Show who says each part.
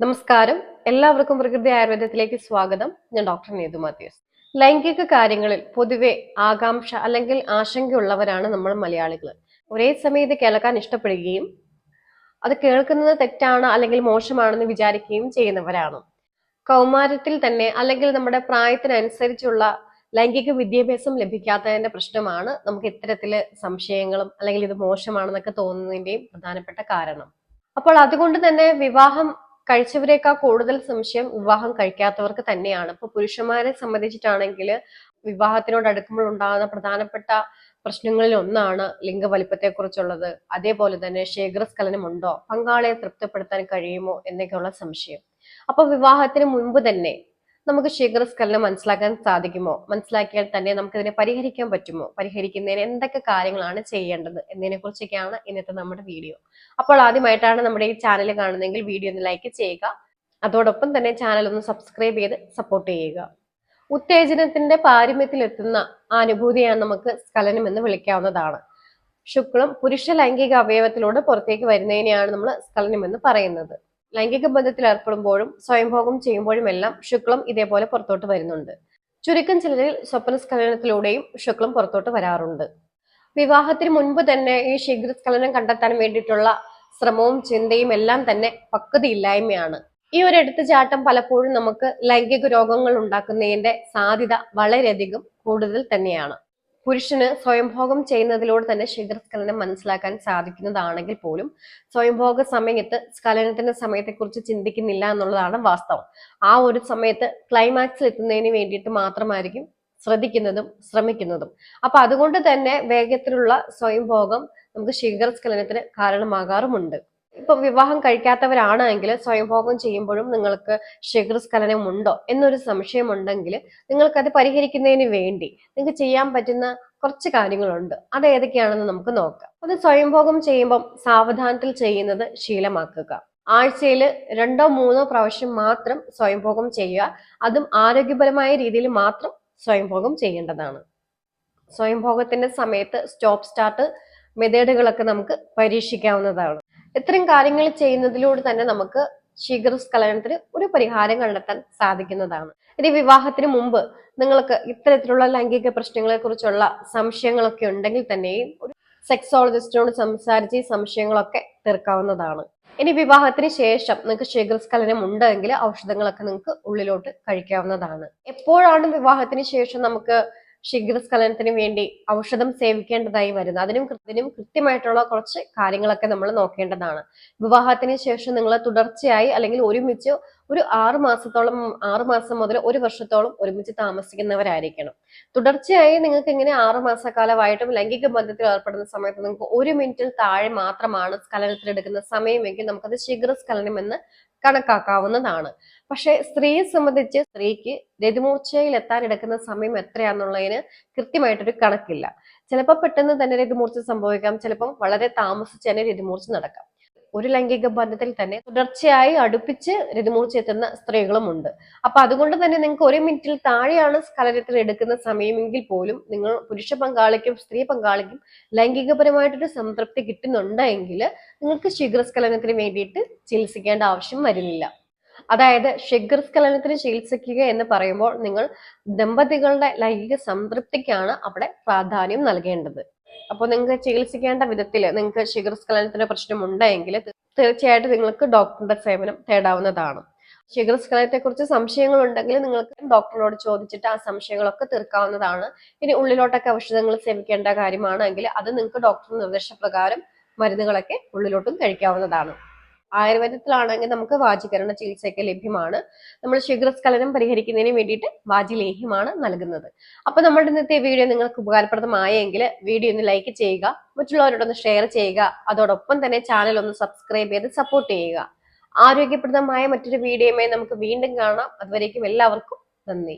Speaker 1: നമസ്കാരം. എല്ലാവർക്കും പ്രകൃതി ആയുർവേദത്തിലേക്ക് സ്വാഗതം. ഞാൻ ഡോക്ടർ നീതു മാത്യൂസ്. ലൈംഗിക കാര്യങ്ങളിൽ പൊതുവെ ആകാംക്ഷ അല്ലെങ്കിൽ ആശങ്കയുള്ളവരാണ് നമ്മൾ മലയാളികൾ. ഒരേ സമയം ഇത് കേൾക്കാൻ ഇഷ്ടപ്പെടുകയും അത് കേൾക്കുന്നത് തെറ്റാണ് അല്ലെങ്കിൽ മോശമാണെന്ന് വിചാരിക്കുകയും ചെയ്യുന്നവരാണ്. കൗമാരത്തിൽ തന്നെ അല്ലെങ്കിൽ നമ്മുടെ പ്രായത്തിനനുസരിച്ചുള്ള ലൈംഗിക വിദ്യാഭ്യാസം ലഭിക്കാത്തതിന്റെ പ്രശ്നമാണ് നമുക്ക് ഇത്തരത്തിൽ സംശയങ്ങളും അല്ലെങ്കിൽ ഇത് മോശമാണെന്നൊക്കെ തോന്നുന്നതിന്റെയും പ്രധാനപ്പെട്ട കാരണം. അപ്പോൾ അതുകൊണ്ട് തന്നെ വിവാഹം കഴിച്ചവരെക്കാൾ കൂടുതൽ സംശയം വിവാഹം കഴിക്കാത്തവർക്ക് തന്നെയാണ്. ഇപ്പൊ പുരുഷന്മാരെ സംബന്ധിച്ചിട്ടാണെങ്കിൽ വിവാഹത്തിനോട് അടുക്കുമ്പോൾ ഉണ്ടാകുന്ന പ്രധാനപ്പെട്ട പ്രശ്നങ്ങളിൽ ഒന്നാണ് ലിംഗവലിപ്പത്തെ കുറിച്ചുള്ളത് അതേപോലെ തന്നെ ശേഖരസ്ഖലനം ഉണ്ടോ പങ്കാളിയെ തൃപ്തിപ്പെടുത്താൻ കഴിയുമോ എന്നൊക്കെയുള്ള സംശയം. അപ്പൊ വിവാഹത്തിന് മുൻപ് തന്നെ നമുക്ക് ശീഘ്രസ്ഖലനം മനസ്സിലാക്കാൻ സാധിക്കുമോ? മനസ്സിലാക്കിയാൽ തന്നെ നമുക്കിതിനെ പരിഹരിക്കാൻ പറ്റുമോ? പരിഹരിക്കുന്നതിന് എന്തൊക്കെ കാര്യങ്ങളാണ് ചെയ്യേണ്ടത് എന്നതിനെ കുറിച്ചൊക്കെയാണ് ഇന്നത്തെ നമ്മുടെ വീഡിയോ. അപ്പോൾ ആദ്യമായിട്ടാണ് നമ്മുടെ ഈ ചാനൽ കാണുന്നതെങ്കിൽ വീഡിയോ ഒന്ന് ലൈക്ക് ചെയ്യുക. അതോടൊപ്പം തന്നെ ചാനൽ ഒന്ന് സബ്സ്ക്രൈബ് ചെയ്ത് സപ്പോർട്ട് ചെയ്യുക. ഉത്തേജനത്തിന്റെ പാരമ്യത്തിലെത്തുന്ന അനുഭൂതിയാണ് നമുക്ക് സ്കലനം എന്ന് വിളിക്കാവുന്നതാണ്. ശുക്ലം പുരുഷ ലൈംഗിക അവയവത്തിലൂടെ പുറത്തേക്ക് വരുന്നതിനെയാണ് നമ്മൾ സ്കലനം എന്ന് പറയുന്നത്. ലൈംഗിക ബന്ധത്തിൽ ഏർപ്പെടുമ്പോഴും സ്വയംഭോഗം ചെയ്യുമ്പോഴുമെല്ലാം ശുക്ലം ഇതേപോലെ പുറത്തോട്ട് വരുന്നുണ്ട്. ചുരുക്കം ചിലരിൽ സ്വപ്നസ്ഖലനത്തിലൂടെയും ശുക്ലം പുറത്തോട്ട് വരാറുണ്ട്. വിവാഹത്തിന് മുൻപ് തന്നെ ഈ ശീഘ്രസ്ഖലനം കണ്ടെത്താൻ വേണ്ടിയിട്ടുള്ള ശ്രമവും ചിന്തയും എല്ലാം തന്നെ പക്വതയില്ലായ്മയാണ്. ഈ ഒരു എടുത്തുചാട്ടം പലപ്പോഴും നമുക്ക് ലൈംഗിക രോഗങ്ങൾ ഉണ്ടാക്കുന്നതിന്റെ സാധ്യത വളരെയധികം കൂടുതൽ തന്നെയാണ്. പുരുഷന് സ്വയംഭോഗം ചെയ്യുന്നതിലൂടെ തന്നെ ശീഘ്രസ്ഖലനം മനസ്സിലാക്കാൻ സാധിക്കുന്നതാണെങ്കിൽ പോലും സ്വയംഭോഗ സമയത്ത് സ്ഖലനത്തിന്റെ സമയത്തെക്കുറിച്ച് ചിന്തിക്കുന്നില്ല എന്നുള്ളതാണ് വാസ്തവം. ആ ഒരു സമയത്ത് ക്ലൈമാക്സിൽ എത്തുന്നതിന് വേണ്ടിയിട്ട് മാത്രമായിരിക്കും ശ്രദ്ധിക്കുന്നതും ശ്രമിക്കുന്നതും. അപ്പൊ അതുകൊണ്ട് തന്നെ വേഗത്തിലുള്ള സ്വയംഭോഗം നമുക്ക് ശീഘ്രസ്ഖലനത്തിന് കാരണമാകാറുമുണ്ട്. ഇപ്പൊ വിവാഹം കഴിക്കാത്തവരാണെങ്കിൽ സ്വയംഭോഗം ചെയ്യുമ്പോഴും നിങ്ങൾക്ക് ശീഘ്രസ്ഖലനം ഉണ്ടോ എന്നൊരു സംശയം ഉണ്ടെങ്കിൽ നിങ്ങൾക്കത് പരിഹരിക്കുന്നതിന് വേണ്ടി നിങ്ങൾക്ക് ചെയ്യാൻ പറ്റുന്ന കുറച്ച് കാര്യങ്ങളുണ്ട്. അത് ഏതൊക്കെയാണെന്ന് നമുക്ക് നോക്കാം. അത് സ്വയംഭോഗം ചെയ്യുമ്പം സാവധാനത്തിൽ ചെയ്യുന്നത് ശീലമാക്കുക. ആഴ്ചയിൽ രണ്ടോ മൂന്നോ പ്രാവശ്യം മാത്രം സ്വയംഭോഗം ചെയ്യുക. അതും ആരോഗ്യപരമായ രീതിയിൽ മാത്രം സ്വയംഭോഗം ചെയ്യേണ്ടതാണ്. സ്വയംഭോഗത്തിന്റെ സമയത്ത് സ്റ്റോപ്പ് സ്റ്റാർട്ട് മെത്തേഡുകളൊക്കെ നമുക്ക് പരീക്ഷിക്കാവുന്നതാണ്. ഇത്തരം കാര്യങ്ങൾ ചെയ്യുന്നതിലൂടെ തന്നെ നമുക്ക് ശീഘ്രസ്ഖലനത്തിന് ഒരു പരിഹാരം കണ്ടെത്താൻ സാധിക്കുന്നതാണ്. ഇനി വിവാഹത്തിന് മുമ്പ് നിങ്ങൾക്ക് ഇത്തരത്തിലുള്ള ലൈംഗിക പ്രശ്നങ്ങളെ കുറിച്ചുള്ള സംശയങ്ങളൊക്കെ ഉണ്ടെങ്കിൽ തന്നെയും ഒരു സെക്സോളജിസ്റ്റിനോട് സംസാരിച്ച് ഈ സംശയങ്ങളൊക്കെ തീർക്കാവുന്നതാണ്. ഇനി വിവാഹത്തിന് ശേഷം നിങ്ങൾക്ക് ശീഘ്രസ്ഖലനം ഉണ്ടെങ്കിൽ ഔഷധങ്ങളൊക്കെ നിങ്ങൾക്ക് ഉള്ളിലോട്ട് കഴിക്കാവുന്നതാണ്. എപ്പോഴാണ് വിവാഹത്തിന് ശേഷം നമുക്ക് ശീഘ്രസ്ഖലനത്തിന് വേണ്ടി ഔഷധം സേവിക്കേണ്ടതായി വരുന്നു. അതിനും അതിനും കൃത്യമായിട്ടുള്ള കുറച്ച് കാര്യങ്ങളൊക്കെ നമ്മൾ നോക്കേണ്ടതാണ്. വിവാഹത്തിന് ശേഷം നിങ്ങൾ തുടർച്ചയായി അല്ലെങ്കിൽ ഒരുമിച്ച് ഒരു ആറു മാസത്തോളം ആറു മാസം മുതൽ ഒരു വർഷത്തോളം ഒരുമിച്ച് താമസിക്കുന്നവരായിരിക്കണം. തുടർച്ചയായി നിങ്ങൾക്ക് ഇങ്ങനെ ആറു മാസക്കാലമായിട്ടും ലൈംഗിക ബന്ധത്തിൽ ഏർപ്പെടുന്ന സമയത്ത് നിങ്ങൾക്ക് ഒരു മിനിറ്റിൽ താഴെ മാത്രമാണ് സ്ഖലനത്തിലെടുക്കുന്ന സമയമെങ്കിൽ നമുക്കത് ശീഘ്രസ്ഖലനം എന്ന് കണക്കാക്കാവുന്നതാണ്. പക്ഷേ സ്ത്രീയെ സംബന്ധിച്ച് സ്ത്രീക്ക് രതിമൂർച്ചയിൽ എത്താൻ എടുക്കുന്ന സമയം എത്രയാണെന്നുള്ളതിന് കൃത്യമായിട്ടൊരു കണക്കില്ല. ചിലപ്പോൾ പെട്ടെന്ന് തന്നെ രതിമൂർച്ച സംഭവിക്കാം ചിലപ്പം വളരെ താമസിച്ച് തന്നെ രതിമൂർച്ച നടക്കാം. ഒരു ലൈംഗിക ബന്ധത്തിൽ തന്നെ തുടർച്ചയായി അടുപ്പിച്ച് സ്ത്രീകളും ഉണ്ട് അപ്പൊ അതുകൊണ്ട് തന്നെ നിങ്ങൾക്ക് ഒരു മിനിറ്റിൽ താഴെയാണ് സ്കലനത്തിൽ എടുക്കുന്ന സമയമെങ്കിൽ പോലും നിങ്ങൾ പുരുഷ പങ്കാളിക്കും സ്ത്രീ പങ്കാളിക്കും ലൈംഗികപരമായിട്ടൊരു സംതൃപ്തി കിട്ടുന്നുണ്ടെങ്കിൽ നിങ്ങൾക്ക് ശീഘ്രസ്ഖലനത്തിന് വേണ്ടിയിട്ട് ചികിത്സിക്കേണ്ട ആവശ്യം വരുന്നില്ല. അതായത് ശീഘ്രസ്ഖലനത്തിന് ചികിത്സിക്കുക എന്ന് പറയുമ്പോൾ നിങ്ങൾ ദമ്പതികളുടെ ലൈംഗിക സംതൃപ്തിക്കാണ് അവിടെ പ്രാധാന്യം നൽകേണ്ടത്. അപ്പോൾ നിങ്ങൾക്ക് ചികിത്സിക്കേണ്ട വിധത്തിൽ നിങ്ങൾക്ക് ശീഘ്രസ്ഖലനത്തിന് പ്രശ്നം ഉണ്ടെങ്കിൽ തീർച്ചയായിട്ടും നിങ്ങൾക്ക് ഡോക്ടറുടെ സേവനം തേടാവുന്നതാണ്. ശീഘ്രസ്ഖലനത്തെ കുറിച്ച് സംശയങ്ങൾ ഉണ്ടെങ്കിൽ നിങ്ങൾക്ക് ഡോക്ടറിനോട് ചോദിച്ചിട്ട് ആ സംശയങ്ങളൊക്കെ തീർക്കാവുന്നതാണ്. ഇനി ഉള്ളിലോട്ടൊക്കെ ഔഷധങ്ങൾ സേവിക്കേണ്ട കാര്യമാണെങ്കിൽ അത് നിങ്ങൾക്ക് ഡോക്ടർ നിർദ്ദേശപ്രകാരം മരുന്നുകളൊക്കെ ഉള്ളിലോട്ടും കഴിക്കാവുന്നതാണ്. ആയുർവേദത്തിലാണെങ്കിൽ നമുക്ക് വാചീകരണ ചികിത്സയൊക്കെ ലഭ്യമാണ്. നമ്മൾ ശീഘ്രസ്ഖലനം പരിഹരിക്കുന്നതിന് വേണ്ടിയിട്ട് വാജിലേഹ്യമാണ് നൽകുന്നത്. അപ്പൊ നമ്മുടെ ഇന്നത്തെ വീഡിയോ നിങ്ങൾക്ക് ഉപകാരപ്രദമായെങ്കിൽ വീഡിയോ ഒന്ന് ലൈക്ക് ചെയ്യുക മറ്റുള്ളവരോടൊന്ന് ഷെയർ ചെയ്യുക അതോടൊപ്പം തന്നെ ചാനൽ ഒന്ന് സബ്സ്ക്രൈബ് ചെയ്ത് സപ്പോർട്ട് ചെയ്യുക. ആരോഗ്യപ്രദമായ മറ്റൊരു വീഡിയോയുമായി നമുക്ക് വീണ്ടും കാണാം. അതുവരേക്കും എല്ലാവർക്കും നന്ദി.